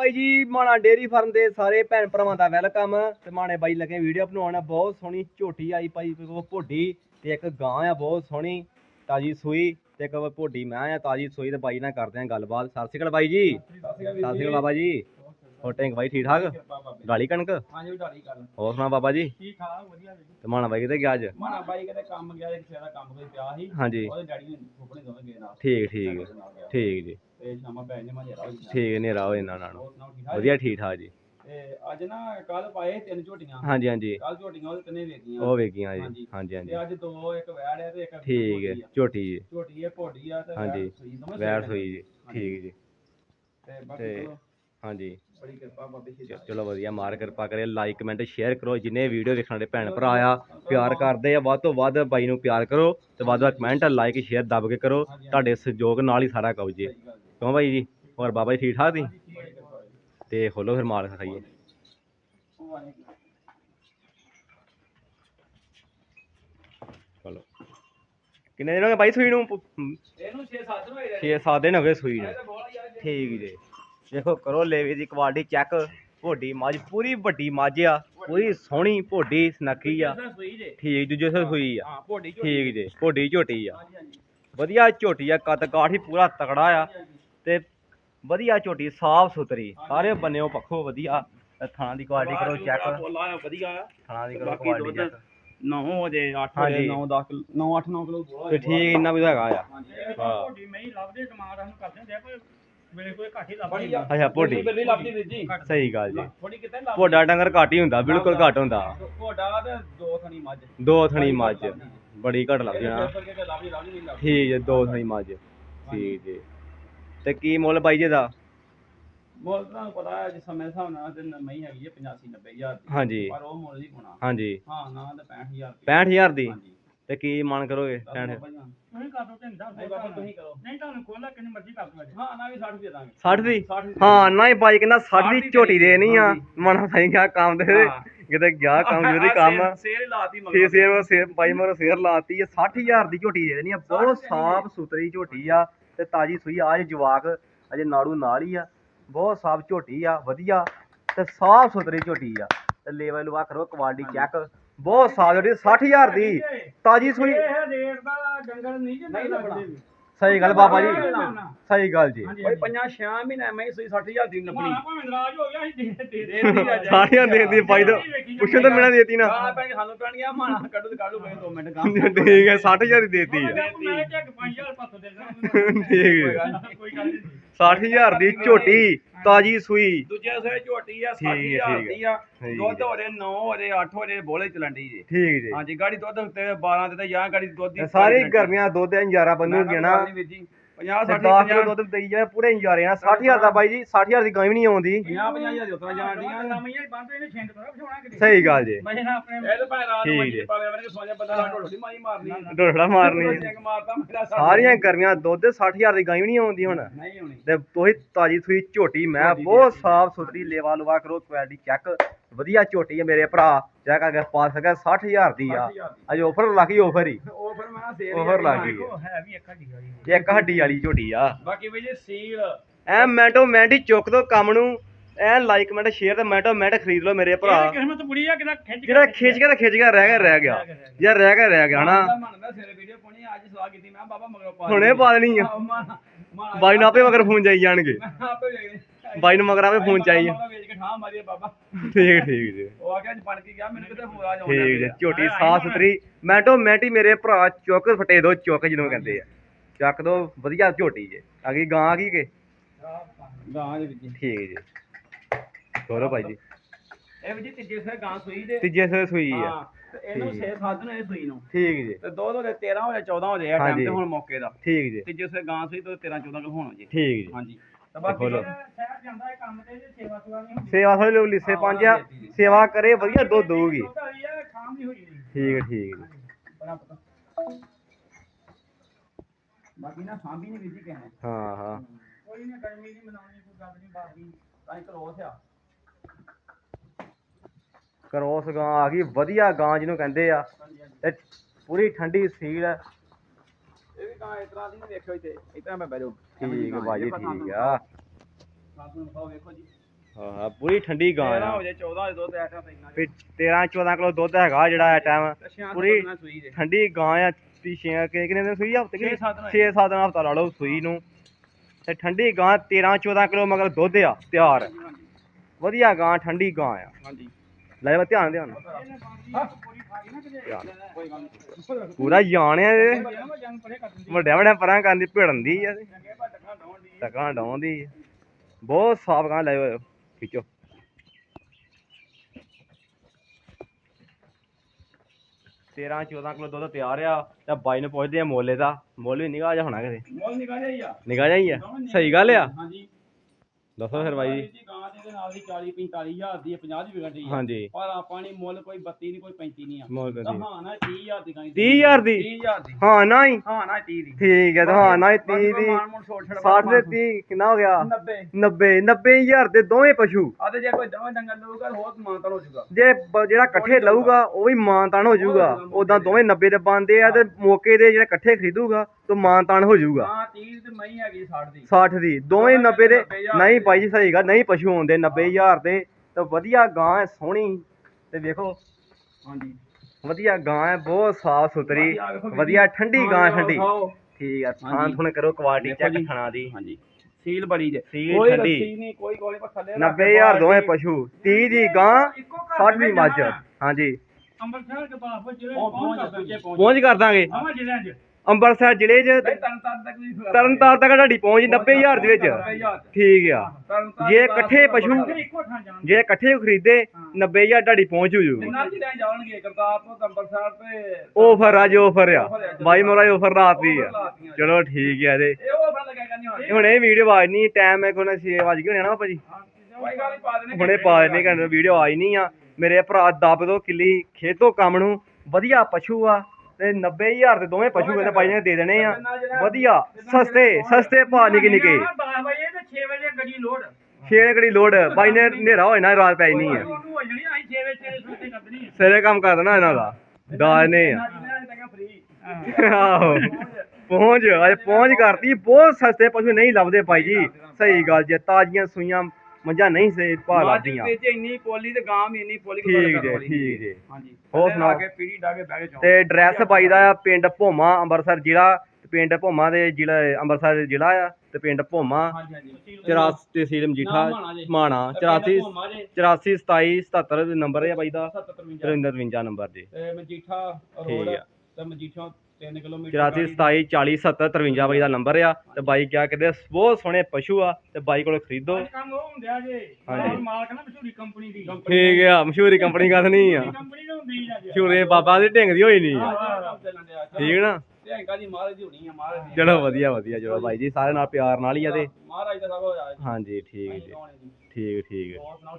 ਬਾਈ ਜੀ ਮਾਣਾ dairy farm ਦੇ ਸਾਰੇ ਭੈਣ ਭਰਾਵਾਂ ਦਾ ਵੈਲਕਮ ਤੇ ਮਾਣੇ ਬਾਈ ਲੱਗੇ ਵੀਡੀਓ ਬਣਾਉਣ ਬਹੁਤ ਸੋਹਣੀ ਝੋਟੀ ਆਈ ਭਾਈ ਕੋ ਭੋਡੀ ਤੇ ਇੱਕ ਗਾਂ ਆ ਬਹੁਤ ਸੋਹਣੀ ਤਾਜੀ ਸੂਈ ਤੇ ਇੱਕ ਭੋਡੀ ਮੈਂ ਆ ਤਾਜੀ ਸੂਈ ਤੇ ਬਾਈ ਨਾਲ ਕਰਦੇ ਆ ਗੱਲਬਾਤ। ਸਤਿ ਸ਼੍ਰੀ ਅਕਾਲ ਬਾਈ ਜੀ। ਸਤਿ ਸ਼੍ਰੀ ਅਕਾਲ ਬਾਬਾ ਜੀ। ਹੋਰ ਟੈਂਕ ਬਾਈ ਠੀਕ ਠਾਕ? ਗਾਲੀ ਕਣਕ? ਹਾਂਜੀ ਉਡਾਰੀ ਕਰ ਹੋਰ ਸੁਣਾ ਬਾਬਾ ਜੀ। ਠੀਕ ਠਾਕ ਵਧੀਆ ਜੀ। ਤੇ ਮਾਣਾ ਬਾਈ ਕਿਤੇ ਗਿਆ ਅੱਜ? ਮਾਣਾ ਬਾਈ ਕਿਤੇ ਕੰਮ ਗਿਆ ਕਿਸੇ ਦਾ ਕੰਮ ਕੋਈ ਪਿਆ ਸੀ ਹਾਂਜੀ। ਉਹਦੇ ਡੈਡੀ ਨੇ ਫੁੱਫੜੇ ਦੋਵੇਂ ਗਏ ਨਾਲ। ਠੀਕ ਠੀਕ। ਠੀਕ ਜੀ। ਤੇ ਸ਼ਾਮਾਂ ਪੈ ਨੇ ਮਾਜੇ ਰਾਹ ਠੀਕ ਹਨੇਰਾ ਹੋ ਹੋਰ ਸੁਣਾਓ ਠੀਕ ਠਾਕ ਵਧੀਆ ਠੀਕ ਠਾਕ ਜੀ। ਤੇ ਅੱਜ ਨਾ ਕੱਲ ਪਾਏ ਤਿੰਨ ਝੋਟੀਆਂ। ਹਾਂਜੀ ਹਾਂਜੀ। ਕੱਲ ਝੋਟੀਆਂ ਉਹਦੇ ਤਿੰਨੇ ਵੇਚੀਆਂ। ਉਹ ਵੇਖੀਆਂ ਜੀ। ਹਾਂਜੀ। ਹਾਂਜੀ ਹਾਂਜੀ। ਤੇ ਅੱਜ ਦੋ ਇੱਕ ਵੈੜ ਹੈ ਤੇ ਇੱਕ ਠੀਕ ਹੈ। ਝੋਟੀ ਆ। ਝੋਟੀ ਜੀ। ਝੋਟੀ ਹੈ ਭੋਡੀ ਆ ਤੇ ਹਾਂਜੀ। ਵੈੜ ਸੂਈ ਦੋਵੇਂ ਵੈਰ ਸੂਈ ਸੋਈ ਜੀ। ਠੀਕ ਜੀ। ਤੇ ਬਾਕੀ ਤੇ- ਚਲੋ। ਹਾਂਜੀ। ਬੜੀ ਕਿਰਪਾ ਬਾਬੇ ਜੀ ਚ- ਚਲੋ ਵਧੀਆ ਮਾਰ ਕਿਰਪਾ ਕਰੇ ਲਾਈਕ ਕਮੈਂਟ ਸ਼ੇਅਰ ਕਰੋ। ਜਿੰਨੇ ਵੀਡੀਓ ਵੇਖਣ ਵਾਲੇ ਭੈਣ ਭਰਾ ਆ ਪਿਆਰ ਕਰਦੇ ਆ। ਵੱਧ ਤੋਂ ਵੱਧ ਬਾਈ ਨੂੰ ਪਿਆਰ ਕਰੋ ਤੇ ਵੱਧ ਵੱਧ ਕਮੈਂਟ ਲਾਈਕ ਸ਼ੇਅਰ ਦੱਬ ਕੇ ਕਰੋ। ਤੁਹਾਡੇ ਸਹਿਯੋਗ ਨਾਲ ਹੀ ਸਾਰਾ ਕੁਝ ਜੀ। ਸਹੀ ਗੱਲ ਜੀ। ਕਿਉਂ ਬਾਈ ਜੀ? ਹੋਰ ਬਾਬਾ ਜੀ ਠੀਕ ਠਾਕ ਜੀ। ਤੇ ਖੋਲੋ ਫਿਰ ਮਾਲ ਖਾਈਏ। ਚਲੋ। ਕਿੰਨੇ ਦਿਨ ਹੋ ਗਏ ਬਾਈ ਸੂਈ ਨੂੰ? ਇਹਨੂੰ 6-7 ਹੋਏ 6-7 ਦਿਨ ਹੋ ਗਏ ਸੂਈ ਨੂੰ। ਠੀਕ ਜੀ। ਦੇਖੋ ਕਰੋ ਲੇਵੇ ਦੀ ਕੁਆਲਿਟੀ ਚੈੱਕ। ਭੋਡੀ ਮੱਝ ਪੂਰੀ ਵੱਡੀ ਮੱਝ ਆ। ਪੂਰੀ ਸੋਹਣੀ ਭੋਡੀ ਸੁਨੱਖੀ ਆ। ਠੀਕ ਦੂਜੇ ਸੇ ਸੂਈ ਆ। ਠੀਕ ਜੀ ਭੋਡੀ ਝੋਟੀ ਆ। ਵਧੀਆ ਝੋਟੀ ਆ ਕੱਦ ਕਾਠ ਹੀ ਪੂਰਾ ਤਕੜਾ ਆ। ਤੇ ਵਧੀਆ ਝੋਟੀ ਸਾਫ਼ ਸੁਥਰੀ। ਸਾਰੇ ਬੰਨਿਓ ਪੱਖੋਂ ਵਧੀਆ। ਤੇ ਥਾਣਾ ਦੀ ਕੁਆਲਿਟੀ ਕਰੋ ਚੈੱਕ ਬੋਲਾ ਵਧੀਆ ਆ। ਥਾਣਾ ਦੀ ਕਰੋ ਬਾਕੀ ਕੁਆਲਿਟੀ ਦੁੱਧ ਚੈੱਕ 9 ਵਜੇ 8 ਹਾਂਜੀ। ਵਜੇ 9 10 9 8 9 ਕਿਲੋ ਤੇ ਠੀਕ ਇੰਨਾ ਵੀ ਹੈਗਾ ਆ। ਹਾਂਜੀ ਹਾਂ। ਤੁਹਾਡੀ ਮੈਂ ਹੀ ਲੱਭਦੇ ਦਿਮਾਗ ਸਾਨੂੰ ਕਰਦੇ ਹੁੰਦੇ ਆ ਪਰ ਵੇਲੇ ਕੋਈ ਘੱਟ ਹੀ ਲੱਭਦੇ ਬੜੀ ਆ। ਅੱਛਾ ਭੋਡੀ ਬਿੱਲੀ ਲੱਭਦੀ ਵੀਰ ਜੀ। ਸਹੀ ਗੱਲ ਜੀ। ਥੋੜੀ ਕਿਤੇ ਲੱਭਦੀ। ਭੋਡਾ ਡੰਗਰ ਘੱਟ ਹੀ ਹੁੰਦਾ ਬਿਲਕੁਲ ਘੱਟ ਹੁੰਦਾ। ਤੇ ਦੋ ਥਣੀ ਮੱਝ। ਦੋ ਥਣੀ ਮੱਝ। ਬੜੀ ਘੱਟ ਲੱਗਦੀ ਨਾ ਲੱਭਦੀ ਲੱਭਦੀ ਨਹੀਂ ਲੱਭਦੀ ਠੀਕ ਜੀ ਦੋ ਥਣੀ ਮੱਝ। ਠੀਕ ਜੀ। ਤੇ ਕੀ ਮੁੱਲ ਬਾਈ ਜੀ ਦਾ? ਮੁੱਲ ਤੁਹਾਨੂੰ ਪਤਾ ਹੈ ਜਿਸ ਸਮੇਂ ਦੇ ਹਿਸਾਬ ਨਾਲ ਤੇ ਨਹੀਂ ਹੈਗੀ ਹੈ 85 90 ਹਜ਼ਾਰ ਦੀ। ਹਾਂਜੀ। ਪਰ ਉਹ ਮੁੱਲ ਹੀ ਹੋਣਾ। ਹਾਂਜੀ। ਹਾਂ ਨਾ ਤੇ 65000 65000 ਦੀ। ਹਾਂਜੀ। ਤੇ ਕੀ ਮਨ ਕਰੋਗੇ ਦੱਸ 65 ਬਾਬਾ ਜੀ। ਤੁਸੀਂ ਕਰ ਦੋ ਤਿੰਨ ਦਾ ਨਹੀਂ ਬਾਬਾ ਤੁਸੀਂ ਕਰੋ। ਨਹੀਂ ਤੁਹਾਨੂੰ ਖੋਲਾ ਕਿੰਨੀ ਮਰਜ਼ੀ ਕਰ ਦੋ ਹਾਂ ਨਾ ਵੀ 60 ਦੇ ਦਾਂਗੇ। 60 ਦੀ? 60 ਦੀ। ਹਾਂ ਨਾ ਹੀ ਬਾਈ ਕਹਿੰਦਾ 60 ਦੀ ਦੀ ਝੋਟੀ ਦੇਣੀ ਆ। ਮਨ ਸਹੀ ਗਿਆ ਕੰਮ ਦੇ। ਕਿਤੇ ਗਿਆ ਕੰਮ ਜੁਦੀ ਕੰਮ ਸੇਲ ਲਾਤੀ ਫੇ ਸੇਰ ਸੇਰ ਬਾਈ ਮਰ ਸੇਰ ਲਾਤੀ ਆ। 60000 ਦੀ ਝੋਟੀ ਦੇ ਦੇਣੀ ਆ। ਬਹੁਤ ਸਾਫ਼ ਸੁਥਰੀ ਝੋਟੀ ਆ। ਤੇ ਤਾਜੀ ਸੂਈ ਆ ਅੱਜ ਜਵਾਕ ਅਜੇ ਨਾੜੂ ਨਾਲ ਹੀ ਆ। ਬਹੁਤ ਸਾਫ਼ ਝੋਟੀ ਆ ਵਧੀਆ ਤੇ ਸਾਫ਼ ਸੁਥਰੀ ਝੋਟੀ ਆ। ਤੇ ਲੈਵਲ ਲਵਾ ਕਰੋ ਕੁਆਲਿਟੀ ਚੈੱਕ ਬਹੁਤ ਸਾਫ਼ ਝੋਟੀ 60000 ਦੀ ਤਾਜੀ ਸੂਈ। ਇਹ ਰੇਟ ਦਾ ਡੰਗਰ ਨਹੀਂ ਜੇ ਨਹੀਂ ਲੱਗਣਾ। ਸਹੀ ਗੱਲ ਬਾਬਾ ਜੀ। ਸਹੀ ਗੱਲ ਜੀ। ਬਈ ਪੰਜਾਂ ਛਿਆਂ ਮਹੀਨੇ ਮੈਂ ਸੂਈ 60000 ਦੀ ਲੱਭਣੀ। ਭਾਵੇਂ ਨਾਰਾਜ਼ ਹੋ ਗਿਆ ਅਸੀਂ ਦੇ ਦੇ। ਸਾਰੀਆਂ ਦੇ ਦੀ ਬਾਈ ਦਾ ਪੁੱਛਣ ਤਾਂ ਮਿਹਣਾ ਦੇਤੀ ਨਾ। ਗਾਲਾਂ ਪੈਣ ਸਾਨੂੰ ਪੈਣਗੀਆਂ ਮਾਣਾ ਕੱਢੋ ਤੇ ਕੱਢੋ ਪਏ 2 ਮਿੰਟ ਕੰਮ। ਠੀਕ ਹੈ 60000 ਦੀ ਦੇਤੀ ਆ ਮੈਂ ਚੱਕ 5000 ਪਾਸੋਂ ਦੇ ਦੇਣਾ ਠੀਕ ਹੈ। ਕੋਈ ਗੱਲ ਨਹੀਂ। 60000 ਦੀ ਝੋਟੀ। ਤਾਜੀ ਸੂਈ। ਦੂਜੇ ਸੇ ਝੋਟੀ ਆ ਠੀਕ ਹੈ, 60000 ਠੀਕ ਦੀ ਆ। ਠੀਕ ਦੁੱਧ ਹੋ। ਰੇ 9 ਹੋ ਰੇ 8 ਹੋ ਰੇ ਬੋਲੇ ਚਲੰਡੀ ਜੀ। ਠੀਕ ਜੀ। ਹਾਂਜੀ ਗਾੜੀ ਦੁੱਧ ਤੇ 12 ਤੇ ਜਾਂ ਗਾੜੀ ਦੁੱਧ ਦੀ ਸਾਰੀ ਗਰਮੀਆਂ ਦੁੱਧ ਦੇ ਨਜ਼ਾਰਾ ਬੰਨੂ ਗਿਆ ਨਾ। 50 ਤੇ 60 10 ਕਿਲੋ ਦੁੱਧ ਦੇਈ ਪੂਰੇ ਨਜ਼ਾਰੇ 60000 ਦਾ ਬਾਈ ਜੀ 60000 ਦੀ ਗਾਂ ਵੀ ਨਹੀਂ ਆਉਂਦੀ। 50 50000 ਦੀ ਉਤਰਾ ਜਾਣ ਡੀਆਂ ਨਵੀਆਂ ਬੰਦ ਇਹਨੇ ਛਿੰਡ ਤੋਂ ਵਿਛਾਉਣਾ ਕਿਤੇ। ਸਹੀ ਗੱਲ ਜੀ। ਮੈਂ ਨਾ ਆਪਣੇ ਇਹ ਤਾਂ ਰਾਤ ਨੂੰ ਮੰਜੀ ਸੋਜਾ ਬੰਦਾ ਮਾਰਨੀ। ਮਾਰਨੀ। ਸਾਰੀਆਂ ਗਰਮੀਆਂ ਦੁੱਧ ਦੇ 60000 ਦੀ ਗਾਂ ਵੀ ਨਹੀਂ ਆਉਂਦੀ ਹੁਣ। ਨਹੀਂ ਤੇ ਤੁਸੀਂ ਤਾਜੀ ਸੂਈ ਝੋਟੀ ਮੈਂ ਬਹੁਤ ਸਾਫ਼ ਸੁਥਰੀ ਲੇਵਾ ਲਵਾ ਕਰੋ ਕੁਆਲਿਟੀ ਚੈੱਕ ਵਧੀਆ ਝੋਟੀ ਹੈ ਮੇਰੇ ਭਰਾ। ਚੈੱਕ ਅਗਰ ਪਾ ਸਕਿਆ 60000 ਦੀ ਆ। 60000 ਦੀ। ਅਜੇ ਆਫਰ ਲੱਗੀ ਆਫਰ ਹੀ। Offer ਲੱਗ ਗਈ। ਹੈ ਵੀ ਇੱਕ ਹੱਡੀ ਵਾਲੀ ਇੱਕ ਹੱਡੀ ਵਾਲੀ ਝੋਟੀ ਆ। ਬਾਕੀ ਵੀ ਜੇ ਸੀਲ ਐ ਮਿੰਟੋ ਮਿੰਟ ਹੀ ਚੁੱਕ ਦੋ ਕੰਮ ਨੂੰ। ਐ ਲਾਈਕ ਮਿੰਟ ਸ਼ੇਅਰ ਤੇ ਮਿੰਟੋ ਮਿੰਟ ਖਰੀਦ ਲਓ ਮੇਰੇ ਭਰਾ। ਇਹ ਕਿਸਮਤ ਬੁਰੀ ਆ ਕਿਦਾ ਖਿੱਚ ਜਿਹੜਾ ਖਿੱਚ ਗਿਆ ਤਾਂ ਖਿੱਚ ਗਿਆ ਰਹਿ ਗਿਆ ਰਹਿ ਗਿਆ। ਯਾਰ ਰਹਿ ਗਿਆ। ਰਹਿ ਗਿਆ ਹਨਾ? ਮੰਨਦਾ ਸਵੇਰੇ ਵੀਡੀਓ ਪਾਉਣੀ ਅੱਜ ਸਲਾਹ ਕੀਤੀ ਮੈਂ ਕਿਹਾ ਬਾਬਾ ਮਗਰੋਂ ਪਾ ਹੁਣੇ ਪਾ ਦੇਣੀ ਆ। ਬਾਈ ਨੂੰ ਆਪੇ ਮਗਰ ਫੋਨ ਚਾਈ ਜਾਣਗੇ। ਆਪੇ ਵੇਖ ਬਾਈ ਨੂੰ ਮਗਰ ਆਪੇ ਫੋਨ ਚਾਈ ਵੇਚ ਕੇ ਠਾਹ ਮਾਰੀਏ ਬਾਬਾ। ਠੀਕ ਠੀਕ ਜੀ। ਉਹ ਆ ਕੇ ਅੱਜ ਬਣ ਕੇ ਗਿਆ ਮੈਨੂੰ ਕਿਤੇ ਹੋਰ ਆ ਜਾਉਂਦਾ ਠੀਕ ਜੀ ਝੋਟੀ ਸਾਫ਼ ਸੁਥਰੀ। ਮਿੰਟੋ ਮਿੰਟ ਹੀ ਮੇਰੇ ਭਰਾ ਚੁੱਕ ਫਟੇ ਦੋ ਚੁੱਕ ਜਿਹਨੂੰ ਕਹਿੰਦੇ ਆ। ਚੱਕ ਦੋ ਵਧੀਆ ਝੋਟੀ ਜੇ। ਆ ਗਈ ਗਾਂ ਗਈ ਕੇ? ਗਾਂ ਦੇ ਵਿੱਚ ਠੀਕ ਜੀ। ਗੌਰਵ ਭਾਈ ਜੀ? ਇਹ ਵੀ ਜੀ ਤੀਜੇ ਗਾਂ ਸੂਈ ਦੇ ਤੀਜੇ ਸੇ ਸੂਈ ਆ। ਹਾਂ ਇਹਨੂੰ ਠੀਕ। 6 7 ਨੂੰ ਇਹ ਸੂਈ ਨੂੰ। ਠੀਕ ਜੀ। ਤੇ ਦੋ ਦੋ ਦੇ 13 ਹੋ ਜਾਏ 14 ਹੋ ਜਾਏ ਟਾਈਮ। ਤੇ ਹੁਣ ਮੌਕੇ ਦਾ। ਠੀਕ ਜੀ। ਤੀਜੇ ਸੇ ਗਾਂ ਸੂਈ ਤੋਂ 13 14 ਕਿਲੋ ਹੋਣਾ ਜੀ ਠੀਕ ਜੀ। ਹਾਂਜੀ। ਤੇ ਤੇ ਬਾਕੀ ਖੋਲੋ। ਸ਼ਹਿਰ ਜਾਂਦਾ ਹੈ ਕੰਮ ਤੇ ਜੇ ਸੇਵਾ ਸੁਵਾ ਨਹੀਂ ਹੁੰਦੀ। ਸੇਵਾ ਲਿੱਸੇ ਪੰਜ ਆ ਸੇਵਾ ਕਰੇ ਵਧੀਆ ਦੁੱਧ ਦਊਗੀ। ਦੁੱਧ ਵਾਲੀ ਆ ਖਾਮ ਦੀ ਹੋਈ ਨਹੀਂ ਠੀਕ ਹੈ ਠੀਕ ਹੈ। ਬੜਾ ਪਤਾ। ਬਾਕੀ ਨਾ ਸਾਂਭੀ ਨਹੀਂ ਵੀਜੀ ਕਹਿਣਾ। ਹਾਂ ਹਾਂ। ਕੋਈ ਨਹੀਂ ਗਰਮੀ ਨਹੀਂ ਮਨਾਉਣੀ ਕੋਈ ਗੱਲ ਨਹੀਂ ਬਾਕੀ ਤਾਂ ਇੱਕ ਰੋਸ ਆ। ਕਰੋਸ ਗਾਂ ਆ ਗਈ ਵਧੀਆ ਗਾਂ ਜਿਹਨੂੰ ਕਹਿੰਦੇ ਆ। ਹਾਂਜੀ ਹਾਂਜੀ। ਤੇ ਪੂਰੀ ਠੰਡੀ ਸੀਲ ਹੈ ਇਹ ਵੀ ਗਾਂ ਇਸ ਤਰ੍ਹਾਂ ਦੀ ਨਹੀਂ ਵੇਖਿਓ ਇੱਥੇ ਇਸ ਤਰ੍ਹਾਂ ਮੈਂ ਬਹਿ ਜਾਓ ਠੀਕ ਹੈ ਬਾਜੀ ਠੀਕ ਆ। ਸਾਥ ਨੂੰ ਦਿਖਾਓ ਵੇਖੋ ਜੀ। ਹਾਂ ਹਾਂ ਪੂਰੀ ਠੰਡੀ ਗਾਂ 13 ਆ ਹੋ ਜੇ 14 ਹੋ ਜੇ ਦੁੱਧ ਐਟਾ ਤੇ ਇੰਨਾ ਵੀ 13 14 ਕਿਲੋ ਦੁੱਧ ਹੈਗਾ ਜਿਹੜਾ ਇਹ ਟਾਈਮ ਪੂਰੀ ਠੰਡੀ ਗਾਂ ਆ ਪਿਛੇ ਕਿ ਕਿੰਨੇ ਦਿਨ ਸੂਈ ਆ ਹਫ਼ਤੇ ਛੇ ਸੱਤ ਦਿਨ 6 7 ਦਿਨ ਹਫਤਾ ਲਾ ਲਓ ਸੂਈ ਨੂੰ। ਤੇ ਠੰਡੀ ਗਾਂ 13 14 ਕਿਲੋ ਮਗਰ ਦੁੱਧ ਆ ਤਿਆਰ। ਵਧੀਆ ਗਾਂ ਠੰਡੀ ਗਾਂ ਆ। ਹਾਂਜੀ। ਲੈ ਵਾ ਧਿਆਨ ਧਿਆਨ ਪੂਰੀ ਖਾ ਗਈ ਨਾ ਕਿਤੇ ਧਿਆਨ। ਕੋਈ ਗੱਲ ਨਹੀਂ ਪੂਰਾ ਜਾਣ ਆ ਇਹ। ਵੱਡਿਆਂ ਵੱਡਿਆਂ ਪਰਾਂ ਕਰਨ ਦੀ ਭਿੜਨ ਦੀ ਆ ਡਾਉਣ ਦੀ ਟਕਾਂ ਡਾਉਂਦੀ ਬਹੁਤ ਸਾਫ਼ ਗਾਂ ਲੈ ਹੋਇਓ ਖਿੱਚੋ। ਤੇਰਾਂ 14 ਕਿਲੋ ਦੁੱਧ ਤਿਆਰ ਆ ਤੇ ਬਾਈ ਨੂੰ ਪੁੱਛਦੇ ਆ ਮੋਲੇ ਦਾ ਮੁੱਲ ਵੀ ਨਿਗਾਹ ਜਾ ਹੋਣਾ ਕਿਤੇ। ਮੋਲ ਨਿਕਲ ਜਾਈ ਆ। ਨਿਗਾਹ ਜਾਈ ਆ। ਸਹੀ ਗੱਲ ਆ। ਹਾਂਜੀ। ਦੱਸੋ ਫਿਰ ਬਾਈ ਜੀ। ਗਾਂ ਦੇ ਨਾਲ ਦੀ 40 45 ਹਜ਼ਾਰ ਦੀ ਹੈ 50 ਦੀ ਵਿਕਣ ਦੀ ਹਾਂਜੀ। ਪਰ ਆਪਾਂ ਨੇ ਮੁੱਲ ਕੋਈ 32 ਨਹੀਂ ਕੋਈ 35 ਨਹੀਂ ਆ। ਮੁੱਲ ਤਾਂ ਹਾਂ ਨਾ 30000 ਦੀ ਗਾਂ 30000 ਦੀ? 30000 ਦੀ। ਹਾਂ ਨਾ ਹੀ। ਹਾਂ ਨਾ 30 ਦੀ। ਠੀਕ ਹੈ ਤਾਂ ਹਾਂ ਨਾ ਹੀ 30 ਦੀ। ਮਾਨ ਮੋੜ ਛੋੜ ਛੜ 60 ਦੇ 30 ਕਿੰਨਾ ਹੋ ਗਿਆ? 90 90 90000 ਦੇ ਦੋਵੇਂ ਪਸ਼ੂ। ਆ ਤੇ ਜੇ ਕੋਈ ਦਵਾਂ ਡੰਗਰ ਲਊਗਾ ਹੋਰ ਮਾਨਤਨ ਹੋ ਜਾਊਗਾ। ਜੇ ਬ- ਜਿਹੜਾ ਇਕੱਠੇ ਲਊਗਾ ਉਹ ਵੀ ਮਾਨਤਾਨ ਹੋ ਜਾਊਗਾ। ਉਦਾਂ ਦੋਵੇਂ 90 ਦੇ ਬੰਦੇ ਆ ਤੇ ਮੌਕੇ ਦੇ ਜਿਹੜੇ ਇਕੱਠੇ ਖਰੀਦੂਗਾ ਤਾਂ ਮਾਨਤਾਨ ਹੋ ਜਾਊਗਾ। ਹਾਂ 30 ਤੇ ਮਈ ਹੈਗੀ 60 ਦੀ। 60 ਦੀ। ਦੋਵੇਂ 90 ਦੇ। 90,000 ਨਹੀਂ ਭਾਈ ਜੀ ਸਹੀ ਗੱਲ। ਨਹੀਂ ਪਸ਼ੂ ਹੁੰਦੇ 90000 ਦੇ। ਤਾਂ ਵਧੀਆ ਗਾਂ ਹੈ ਸੋਹਣੀ। ਤੇ ਵੇਖੋ। ਹਾਂਜੀ। ਵਧੀਆ ਗਾਂ ਹੈ ਬਹੁਤ ਸਾਫ਼ ਸੁਥਰੀ। ਵਧੀਆ ਠੰਡੀ ਗਾਂ ਹੈ ਠੰਡੀ। ਠੀਕ ਆ ਥਾਂ। ਥੁਣ ਕਰੋ ਕੁਆਲਿਟੀ ਚੈੱਕ। ਖਾਣਾ ਦੀ। ਹਾਂਜੀ। ਸੀਲ ਬੜੀ ਜੇ। ਕੋਈ ਠੰਡੀ। ਰੱਸੀ ਨਹੀਂ ਕੋਈ ਗੋਲੀ ਪਰ ਥੱਲੇ ਰੱਖ ਕੇ 90000 ਬਾਹਰ ਦੋਵੇਂ ਪਸ਼ੂ। 30 ਦੀ ਗਾਂ ਇੱਕੋ ਘਰ 60 ਦੀ ਮੱਝ। ਹਾਂਜੀ। ਅੰਮ੍ਰਿਤਸਰ ਦੇ ਜਿਹੜੇ ਪਹੁੰਚ ਕਰ ਦਾਂਗੇ। ਅੰਮ੍ਰਿਤਸਰ ਜ਼ਿਲ੍ਹੇ 'ਚ ਤਰਨ ਤਾਰਨ ਤੱਕ ਵੀ ਤੱਕ ਤੁਹਾਡੀ ਪਹੁੰਚ 90000 ਦੇ ਵਿੱਚ। 90000 ਠੀਕ ਆ। ਜੇ ਦਾ ਇਕੱਠੇ ਪਸ਼ੂ ਫਿਰ ਇੱਕੋ ਥਾਂ ਜਾਣ ਜੇ ਇਕੱਠੇ ਖਰੀਦੇ 90000 ਤੁਹਾਡੀ ਪਹੁੰਚ ਹੋ ਜੂ ਜਾਣਗੇ ਕਰਤਾਰਪੁਰ ਤੋਂ ਅੰਮ੍ਰਿਤਸਰ ਤੇ ਆਫਰ ਆ। ਬਾਈ ਮੋਰਾ ਆਫਰ ਰਾਤੀ ਆ। ਚਲੋ ਠੀਕ ਆ ਇਹਦੇ। ਇਹ ਲੱਗਿਆ ਕਰਨੀ ਹੁਣ? ਇਹ ਵੀਡੀਓ ਆਜ ਨਹੀਂ ਟਾਈਮ ਹੈ ਕੋਨਾ 6 ਵਜ ਗਏ ਹੋਣੇ ਨਾ ਭਾਜੀ। ਕੋਈ ਗੱਲ ਨਹੀਂ ਪਾ ਦੇਣੇ ਹੁਣੇ ਪਾ ਦੇਣੇ ਕਹਿੰਦੇ ਵੀਡੀਓ ਆਈ ਨਹੀਂ ਆ। ਮੇਰੇ ਭਰਾ ਦੱਬ ਦੋ ਕਿੱਲੀ ਖੇਤੋਂ ਕੰਮ ਨੂੰ। ਵਧੀਆ ਪਸ਼ੂ ਆ। ਤੇ 90000 ਦੇ ਦੋਵੇਂ ਪਸ਼ੂ ਕਹਿੰਦੇ ਭਾਈ ਨੇ ਦੇ ਦੇਣੇ ਆ। ਵਧੀਆ, ਸਸਤੇ ਸਸਤੇ ਭਾਅ ਨਿੱਕੇ ਨਿੱਕੇ। 10 ਵਜੇ ਤੇ 6 ਵਜੇ ਗੱਡੀ ਲੋਡ ਛੇ ਘੜੀ ਲੋਡ ਬਾਈ ਨੇ ਹਨੇਰਾ ਹੋਏ ਨਾ ਰਾਤ ਪੈ ਨਹੀਂ ਆ। ਸਿਰੇ ਕੰਮ ਕਰ ਦੇਣਾ ਇਹਨਾਂ ਦਾ, ਦਾਜ ਨੇ ਆ। ਆਹੋ, ਪਹੁੰਚ, ਅਜੇ ਪਹੁੰਚ ਕਰਤੀ, ਬਹੁਤ ਸਸਤੇ ਪਸ਼ੂ ਨਹੀਂ ਲੱਭਦੇ ਭਾਈ ਜੀ। ਸਹੀ ਗੱਲ ਜੇ, ਤਾਜ਼ੀਆਂ ਸੂਈਆਂ ਮੱਝਾਂ ਨਹੀਂ ਸੇ ਭਾਅ ਲੱਭਦੀਆਂ ਵਿੱਚ ਇੰਨੀ ਪੋਲੀ ਤੇ ਗਾਂ ਵੀ ਇੰਨੀ ਪੋਲੀ ਠੀਕ ਜੇ ਠੀਕ ਜੇ ਹਾਂਜੀ ਹੋਰ? ਸੁਣਾ ਕੇ ਪੀੜੀ ਡਾ ਕੇ ਬਹਿ ਕੇ ਤੇ ਐਡਰੈਸ ਦਾ ਆ ਪਿੰਡ ਭੋਮਾ ਅੰਮ੍ਰਿਤਸਰ ਜ਼ਿਲ੍ਹਾ ਪਿੰਡ ਭੋਮਾ ਦੇ ਜ਼ਿਲ੍ਹਾ ਅੰਮ੍ਰਿਤਸਰ ਜ਼ਿਲ੍ਹਾ ਆ ਤੇ ਪਿੰਡ ਭੋਮਾ ਹਾਂਜੀ ਹਾਂਜੀ 84 ਤਹਿਸੀਲ ਮਜੀਠਾ ਮਾਣਾ ਜੀ। ਮਾਣਾ 84 ਭੋਮਾ ਜੇ 84 27 77 ਨੰਬਰ ਹੈ ਬਾਈ ਦਾ 753 53 ਨੰਬਰ ਜੀ ਤੇ ਮਜੀਠਾ ਰੋਡ। ਤੇ ਮਜੀਠਾ 3 ਕਿਲੋਮੀਟਰ 84 27 40 70 53 ਬਾਈ ਦਾ ਨੰਬਰ ਆ ਤੇ ਬਾਈ ਕਿਆ ਕਹਿੰਦੇ ਬਹੁਤ ਸੋਹਣੇ ਪਸ਼ੂ ਆ ਤੇ ਬਾਈ ਕੋਲ ਖਰੀਦੋ। ਅੱਜ ਕੰਮ ਉਹ ਹੁੰਦਿਆ ਜੇ। ਹਾਂਜੀ। ਉਹ ਮਾਲਕ ਨਾ ਮਸ਼ਹੂਰੀ ਕੰਪਨੀ ਦੀ। ਠੀਕ ਆ ਮਸ਼ਹੂਰੀ ਕੰਪਨੀ ਗੱਲ ਨਹੀਂ ਆ। ਕੰਪਨੀ ਨੂੰ ਹੁੰਦੀ ਜਾ ਜੇ। ਮਸ਼ਹੂਰੇ ਬਾਬਾ ਦੀ ਢਿੰਗ ਦੀ ਹੋਈ ਨਹੀਂ ਆ। ਠੀਕ ਨਾ? ਤੇ ਹੈਗਾ ਜੀ ਮਹਾਰਾਜ ਦੀ ਹੋਣੀ ਆ ਮਹਾਰਾਜ ਦੀ। ਚਲੋ ਵਧੀਆ ਵਧੀਆ ਚਲੋ ਬਾਈ ਜੀ ਸਾਰੇ ਨਾਲ ਪਿਆਰ ਨਾਲ ਹੀ ਆ ਤੇ। ਮਹਾਰਾਜ ਦਾ ਸਭ ਹੋ ਜਾਏ ਹਾਂਜੀ ਠੀਕ ਜੀ। ਠੀਕ ਠੀਕ ਹੋਰ ਸੁਣਾਓ